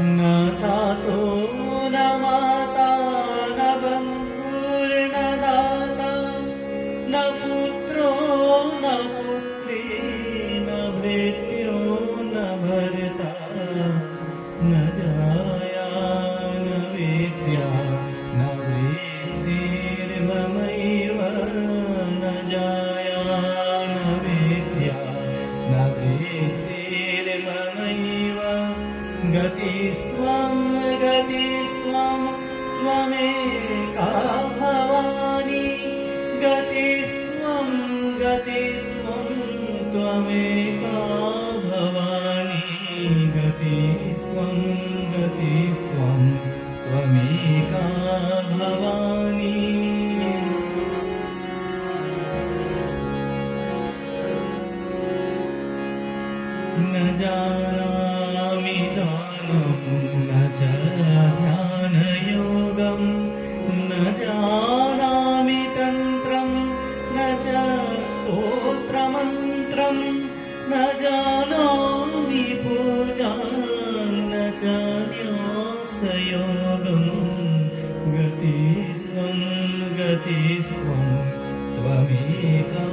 न तातो न माता न बन्धुर्नदाता न पुत्रो न पुत्री न भृत्यो न भर्ता न जाया न विद्या न वृत्तिर्ममैव न जाया न विद्या न वृत्तिर्ममैव गतिस्त्वं गतिस्त्वं त्वमेका भवानि गतिस्त्वं गतिस्त्वं त्वमेका भवानि गतिस्त्वं न जानामि न्यासयोगं गतिस्त्वं गतिस्त्वं त्वमेका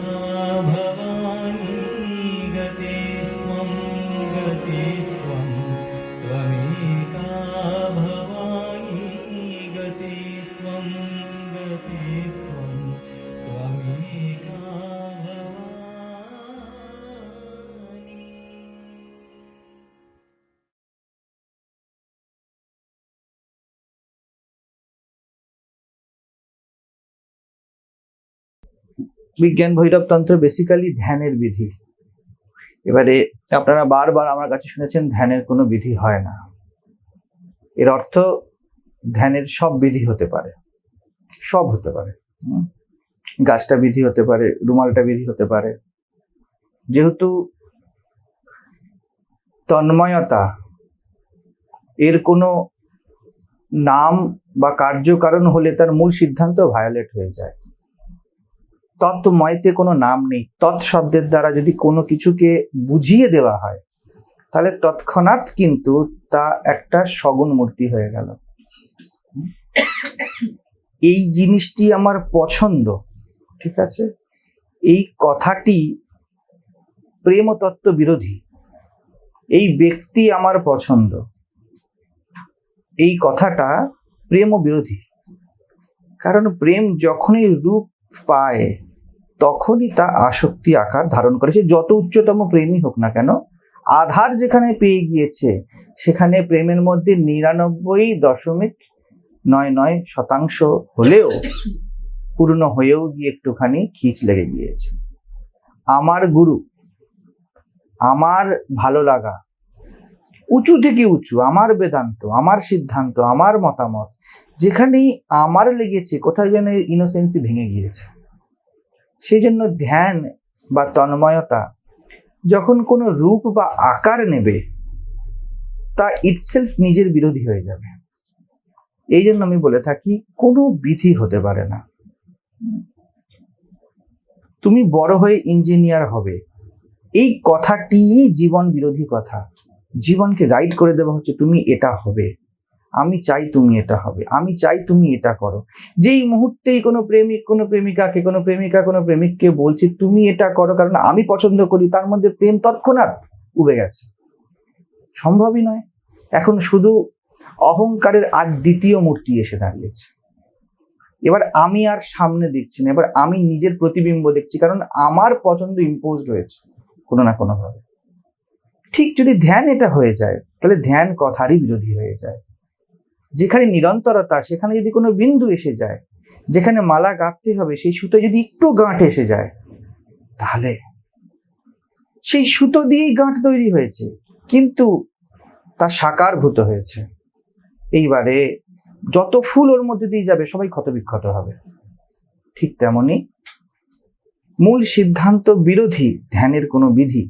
বিজ্ঞান ভৈরবতন্ত্র বেসিক্যালি ধ্যানের বিধি। এবারে আপনারা বারবার আমার কাছে শুনেছেন, ধ্যানের কোনো বিধি হয় না। এর অর্থ ধ্যানের সব বিধি হতে পারে। সব হতে পারে। গাছটা বিধি হতে পারে, রুমালটা বিধি হতে পারে। যেহেতু তন্ময়তা, এর কোনো নাম বা কার্যকারণ হলে তার মূল সিদ্ধান্ত ভায়োলেট হয়ে যায়। তৎময়তে কোনো নাম নেই। তৎ শব্দের দ্বারা যদি কোনো কিছুকে বুঝিয়ে দেওয়া হয়, তাহলে তৎক্ষণাৎ কিন্তু তা একটা সগুণ মূর্তি হয়ে গেল। এই জিনিসটি আমার পছন্দ, ঠিক আছে? এই কথাটি প্রেম তত্ত্ব বিরোধী। এই ব্যক্তি আমার পছন্দ। এই কথাটা প্রেম বিরোধী কারণ প্রেম যখনই রূপ পায়, তখনই তা আসক্তি আকার ধারণ করে। সে যত উচ্চতম প্রেমই হোক না কেন, আধার যেখানে পেয়ে গিয়েছে, সেখানে প্রেমের মধ্যে নিরানব্বই দশমিক নয় নয় শতাংশ হলেও পূর্ণ হয়েও গিয়ে একটুখানি খিচ লেগে গিয়েছে। আমার গুরু, আমার ভালো লাগা, উঁচু থেকে উঁচু, আমার বেদান্ত, আমার সিদ্ধান্ত, আমার মতামত যেখানেই আমার লেগেছে কোথায় যেন ইনোসেন্সি ভেঙে গিয়েছে। সেই জন্য ধ্যান বা তন্ময়তা যখন কোনো রূপ বা আকার নেবে, তা ইটসেলফ নিজের বিরোধী হয়ে যাবে। এই জন্য আমি বলে থাকি, কোনো বিধি হতে পারে না। তুমি বড় হয়ে ইঞ্জিনিয়ার হবে। এই কথাটি জীবন বিরোধী কথা। জীবনকে গাইড করে দেওয়া হচ্ছে, তুমি এটা হবে। আমি চাই তুমি এটা হবে, আমি চাই তুমি এটা করো। যেই মুহূর্তেই কোনো প্রেমিক, কোনো প্রেমিকাকে, কোনো প্রেমিকা, কোনো প্রেমিককে বলছে তুমি এটা করো, কারণ আমি পছন্দ করি, তার মধ্যে প্রেম তৎক্ষণাৎ উবে গেছে। সম্ভবই নয়। এখন শুধু অহংকারের আর দ্বিতীয় মূর্তি এসে দাঁড়িয়েছে। এবার আমি আর সামনে দেখছি না, এবার আমি নিজের প্রতিবিম্ব দেখছি, কারণ আমার পছন্দ ইম্পোজড রয়েছে কোনো না কোনোভাবে। ঠিক যদি ধ্যান এটা হয়ে যায়, তাহলে ধ্যান কথারই বিরোধী হয়ে যায়। যেখানে নিরন্তরতা, সেখানে যদি কোনো বিন্দু এসে যায়, যেখানে মালা গাঁথতে হবে, সেই সুতো যদি একটু গাঁট এসে যায়, তাহলে সেই সুতো দিয়েই গাঁট তৈরি হয়েছে, কিন্তু তা সাকারভূত হয়েছে। এইবারে যত ফুল ওর মধ্যে দিয়ে যাবে, সবাই ক্ষতবিক্ষত হবে। ঠিক তেমনি মূল সিদ্ধান্ত বিরোধী, ধ্যানের কোনো বিধি।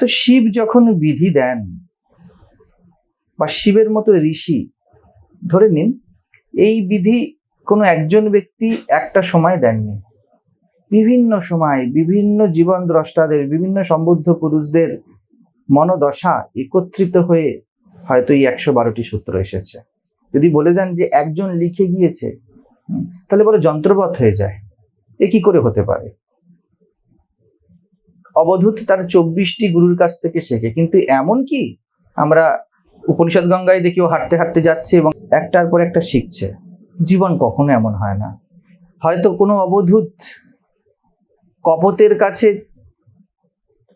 তো শিব যখন বিধি দেন, বা শিবের মতো ঋষি ধরে নিন, এই বিধি কোনো একজন ব্যক্তি একটা সময় দেননি। বিভিন্ন সময় বিভিন্ন জীবন দ্রষ্টাদের বিভিন্ন সম্বুদ্ধ পুরুষদের মনোদশা একত্রিত হয়ে হয়তো এই একশো বারোটি সূত্র এসেছে। যদি বলে দেন যে একজন লিখে গিয়েছে তাহলে বলে যন্ত্রবৎ হয়ে যায়। এ কি করে হতে পারে? অবধূত তার চব্বিশটি গুরুর কাছ থেকে শেখে। কিন্তু এমন কি? আমরা উপনিষদ গঙ্গায় দেখি ও হাঁটতে হাঁটতে যাচ্ছে এবং একটার পর একটা শিখছে। জীবন কখনো এমন হয় না। হয়তো কোনো অবধূত কপতের কাছে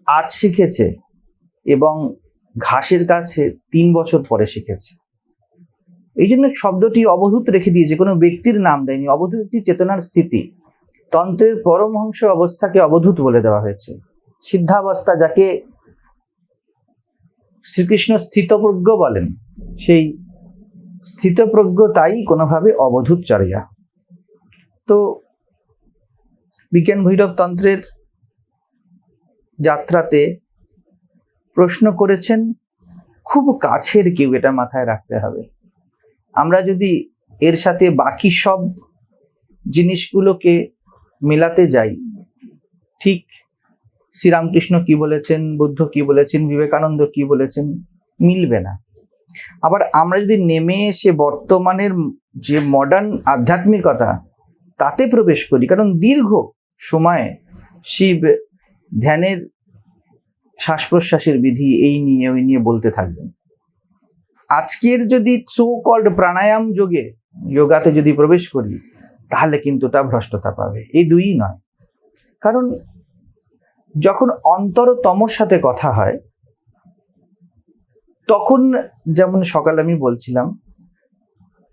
আজ শিখেছে এবং ঘাসের কাছে তিন বছর পরে শিখেছে। এই জন্য শব্দটি অবধূত রেখে দিয়েছে কোনো ব্যক্তির নাম দেয়নি অবধূত একটি চেতনার স্থিতি। তন্ত্রের পরমহংস অবস্থাকে অবধূত বলে দেওয়া হয়েছে। সিদ্ধাবস্থা যাকে শ্রীকৃষ্ণ স্থিতপ্রজ্ঞ বলেন, সেই স্থিতপ্রজ্ঞ তাই কোনোভাবে অবধূত চর্যা তো বিজ্ঞান ভৈরব তন্ত্রের যাত্রাতে প্রশ্ন করেছেন, খুব কাছের কেউ এটা মাথায় রাখতে হবে। আমরা যদি এর সাথে বাকি সব জিনিসগুলোকে মেলাতে যাই, ঠিক শ্রীরামকৃষ্ণ কি বলেছেন, বুদ্ধ কি বলেছেন, বিবেকানন্দ কি বলেছেন, মিলবে না। আবার আমরা যদি নেমে এসে বর্তমানের যে মডার্ন আধ্যাত্মিকতা, তাতে প্রবেশ করি, কারণ দীর্ঘ সময়ে শিব ধ্যানের শ্বাস প্রশ্বাসের বিধি এই নিয়ে, ওই নিয়ে বলতে থাকবেন। আজকের যদি সো কল্ড প্রাণায়াম যোগে, যোগাতে যদি প্রবেশ করি, তাহলে কিন্তু তা ভ্রষ্টতা পাবে। এই দুই নয়। কারণ যখন অন্তরতমর সাথে কথা হয় তখন যেমন সকালে আমি বলছিলাম,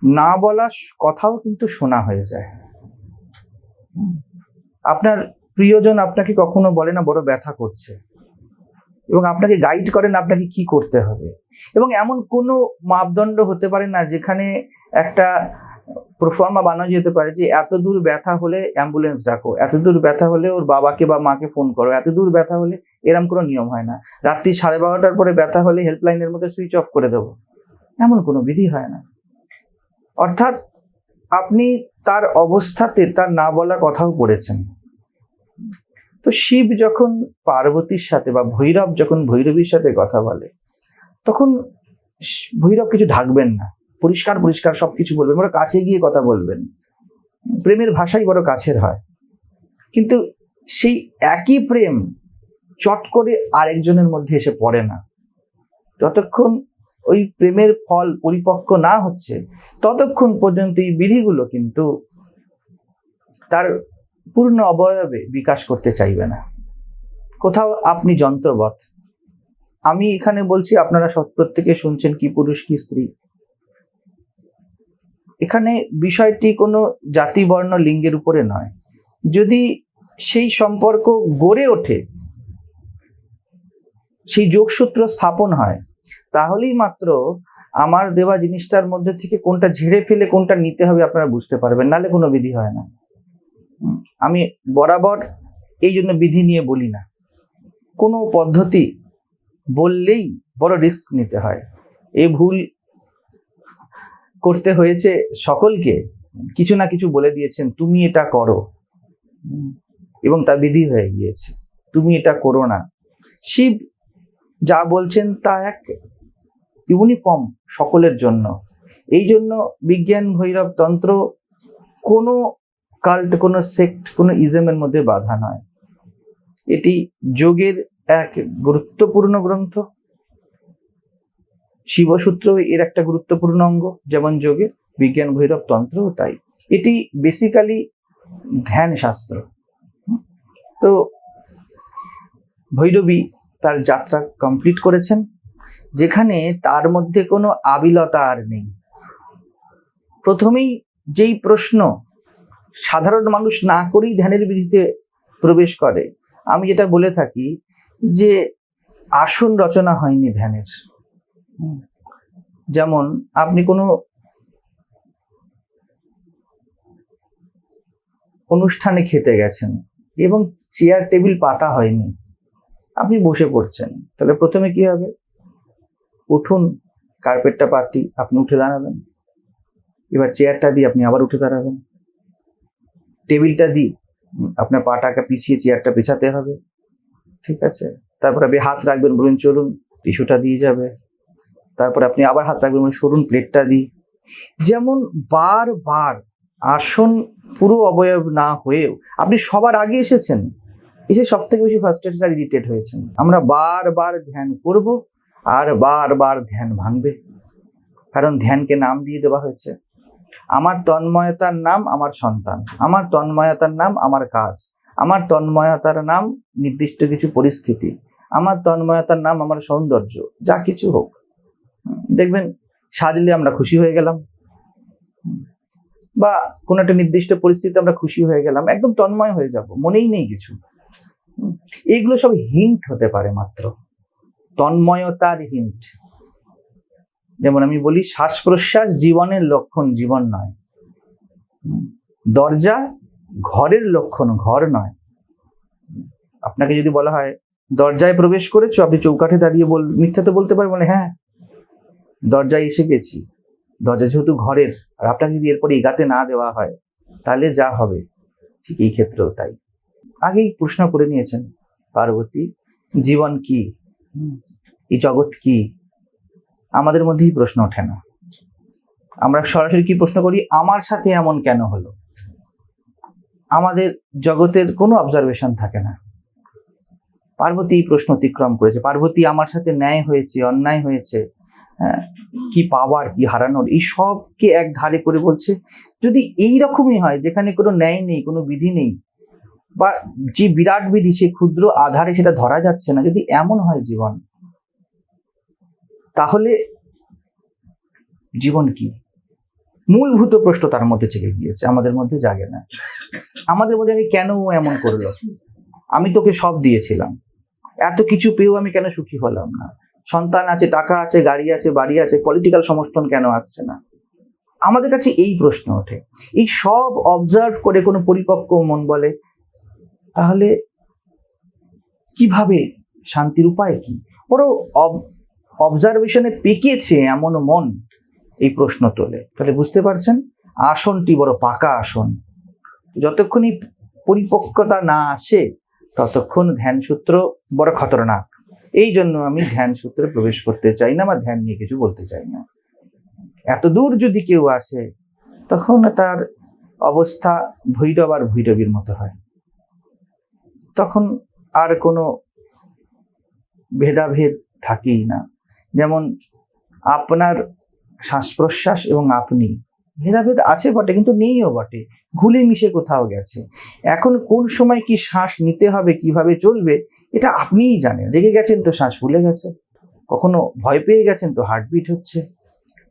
না বলা কথাও কিন্তু শোনা হয়ে যায়। আপনার প্রিয়জন আপনাকে কখনো বলে না, বড় ব্যথা করছে। এবং আপনাকে গাইড করেন আপনাকে কি করতে হবে। এবং এমন কোনো মাপদণ্ড হতে পারে না যেখানে একটা প্রফর্মা বানানো যেতে পারে যে এত দূর ব্যথা হলে অ্যাম্বুলেন্স ডাকো, এত দূর ব্যথা হলে ওর বাবাকে বা মাকে ফোন করো, এত দূর ব্যথা হলে এরম কোনো নিয়ম হয় না। রাত্রি সাড়ে বারোটার পরে ব্যথা হলে হেল্পলাইনের মধ্যে সুইচ অফ করে দেবো। এমন কোনো বিধি হয় না। অর্থাৎ আপনি তার অবস্থাতে তার না বলা কথাও পড়েছেন তো শিব যখন পার্বতীর সাথে বা ভৈরব যখন ভৈরবীর সাথে কথা বলে, তখন ভৈরব কিছু ঢাকবেন না। পরিষ্কার পরিষ্কার সব কিছু বলবেন বড় কাছে গিয়ে কথা বলবেন। প্রেমের ভাষাই বড় কাছের হয়। কিন্তু সেই একই প্রেম চট করে আরেকজনের মধ্যে এসে পড়ে না। যতক্ষণ ওই প্রেমের ফল পরিপক্ক না হচ্ছে, ততক্ষণ পর্যন্ত এই বিধিগুলো কিন্তু তার পূর্ণ অবয়বে বিকাশ করতে চাইবে না। কোথাও আপনি যন্ত্রবৎ। আমি এখানে বলছি, আপনারা প্রত্যেকে শুনছেন কি পুরুষ, কি স্ত্রী। এখানে বিষয়টি কোনো জাতি বর্ণ লিঙ্গের উপরে নয়। যদি সেই সম্পর্ক গড়ে ওঠে, সেই যোগসূত্র স্থাপন হয়, তাহলেই মাত্র আমার দেওয়া জিনিসটার মধ্যে থেকে কোনটা ঝেড়ে ফেলে কোনটা নিতে হবে আপনারা বুঝতে পারবেন নালে কোনো বিধি হয় না। আমি বরাবর এই জন্য বিধি নিয়ে বলি না। কোনো পদ্ধতি বললেই বড় রিস্ক নিতে হয়। এ ভুল করতে হয়েছে সকলকে, কিছু না কিছু বলে দিয়েছেন, তুমি এটা করো। এবং তা বিধি হয়ে গিয়েছে, তুমি এটা করো না। শিব যা বলছেন তা এক ইউনিফর্ম সকলের জন্য। এই জন্য বিজ্ঞান, ভৈরব তন্ত্র কোনো কাল্ট কোনো সেক্ট কোনো ইজমের মধ্যে বাধা নয়। এটি যোগের এক গুরুত্বপূর্ণ গ্রন্থ। শিবসূত্র এর একটা গুরুত্বপূর্ণ অঙ্গ, যেমন যোগের বিজ্ঞান ভৈরব তন্ত্রও তাই। এটি বেসিক্যালি ধ্যান শাস্ত্র। তো ভৈরবী তার যাত্রা কমপ্লিট করেছেন, যেখানে তার মধ্যে কোনো আবিলতা আর নেই। প্রথমেই যেই প্রশ্ন সাধারণ মানুষ না করেই ধ্যানের বিধিতে প্রবেশ করে, আমি যেটা বলে থাকি যে আসন রচনা হয়নি ধ্যানের। যেমন আপনি কোনো অনুষ্ঠানে খেতে গেছেন এবং চেয়ার টেবিল পাতা হয়নি, আপনি বসে পড়ছেন, তাহলে প্রথমে কি হবে? উঠুন কার্পেটটা পাতি, আপনি উঠে দাঁড়াবেন। এবার চেয়ারটা দিয়ে আপনি আবার উঠে দাঁড়াবেন। টেবিলটা দিই আপনার পাটাকে পিছিয়ে চেয়ারটা পেছাতে হবে, ঠিক আছে? তারপর আপনি হাত রাখবেন বলুন, চলুন, টিস্যুটা দিয়ে যাবে। তারপরে আপনি আবার হাত রাখবেন মানে সরুন প্লেটটা দিই। যেমন বারবার আসন পুরো অবয়ব না হয়েও আপনি সবার আগে এসেছেন, এসে সব থেকে বেশি ফার্স্টেটেড আর ইরিটেট হয়েছেন। আমরা বারবার ধ্যান করব আর বারবার ধ্যান ভাঙবে। কারণ ধ্যানকে নাম দিয়ে দেওয়া হয়েছে। আমার তন্ময়তার নাম আমার সন্তান, আমার তন্ময়তার নাম আমার কাজ, আমার তন্ময়তার নাম নির্দিষ্ট কিছু পরিস্থিতি, আমার তন্ময়তার নাম আমার সৌন্দর্য, যা কিছু হোক। দেখবেন সাজলে আমরা খুশি হয়ে গেলাম। বা কোনো একটা নির্দিষ্ট পরিস্থিতিতে আমরা খুশি হয়ে গেলাম, একদম তন্ময় হয়ে যাব, মনেই নেই কিছু। এগুলো সব হিন্ট হতে পারে মাত্র। তন্ময়তার হিন্ট যেমন আমি বলি শ্বাস প্রশ্বাস জীবনের লক্ষণ জীবন নয়। দরজা ঘরের লক্ষণ, ঘর নয়। আপনাকে যদি বলা হয়, দরজায় প্রবেশ করেছ, আপনি চৌকাঠে দাঁড়িয়ে বল মিথ্যাতে বলতে পারবেন হ্যাঁ। দরজায় এসে গেছি। দরজা যেহেতু ঘরের, আর আপনাকে যদি এরপরে এগাতে না দেওয়া হয়, তাহলে যা হবে, ঠিক এই ক্ষেত্রেও তাই। আগেই প্রশ্ন করে নিয়েছেন, পার্বতী, জীবন কি? এই জগৎ কি? আমাদের মধ্যেই প্রশ্ন ওঠে না। আমরা সরাসরি কি প্রশ্ন করি? আমার সাথে এমন কেন হলো? আমাদের জগতের কোনো অবজারভেশন থাকে না। পার্বতী প্রশ্ন অতিক্রম করেছে। পার্বতী আমার সাথে ন্যায় হয়েছে, অন্যায় হয়েছে হ্যাঁ, কি পাওয়ার কি হারানোর এই সবকে এক ধারে করে বলছে যদি এই রকমই হয় যেখানে কোনো ন্যায় নেই কোনো বিধি নেই বা যে বিরাট বিধি সে ক্ষুদ্র আধারে সেটা ধরা যাচ্ছে না যদি এমন হয় জীবন তাহলে জীবন কি? মূলভূত প্রশ্ন তার মধ্যে থেকে গিয়েছে আমাদের মধ্যে জাগে না। আমাদের মধ্যে আগে কেন এমন করল? আমি তোকে সব দিয়েছিলাম। এত কিছু পেয়েও আমি কেন সুখী হলাম না? সন্তান আছে, টাকা আছে, গাড়ি আছে, বাড়ি আছে পলিটিক্যাল সমর্থন কেন আসছে না? আমাদের কাছে এই প্রশ্ন ওঠে। এই সব অবজার্ভ করে কোনো পরিপক্ক মন বলে, তাহলে কীভাবে শান্তির উপায় কি? বড় অবজারভেশনে পেকেছে এমন মন এই প্রশ্ন তোলে। তাহলে বুঝতে পারছেন? আসনটি বড় পাকা আসন। যতক্ষণ এই পরিপক্কতা না আসে, ততক্ষণ ধ্যান সূত্র বড় খতরনাক। এই জন্য আমি ধ্যান সূত্রে প্রবেশ করতে চাই না বা ধ্যান নিয়ে কিছু বলতে চাই না। এত দূর যদি কেউ আসে, তখন তার অবস্থা ভৈরব আর ভৈরবীর মতো হয়। তখন আর কোনো ভেদাভেদ থাকেই না। যেমন আপনার শ্বাস প্রশ্বাস এবং আপনি ভেদাভেদ আছে বটে, কিন্তু নেইও বটে। ঘুলে মিশে কোথাও গেছে। এখন কোন সময় কি শ্বাস নিতে হবে, কীভাবে চলবে, এটা আপনিই জানেন। রেগে গেছেন তো শ্বাস ভুলে গেছে। কখনো ভয় পেয়ে গেছেন তো হার্টবিট হচ্ছে।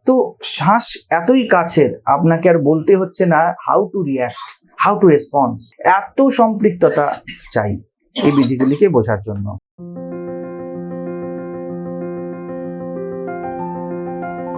তো শ্বাস এতই কাছের, আপনাকে আর বলতে হচ্ছে না how to react how to response এত সম্পৃক্ততা চাই এই বিধিগুলিকে বোঝার জন্য।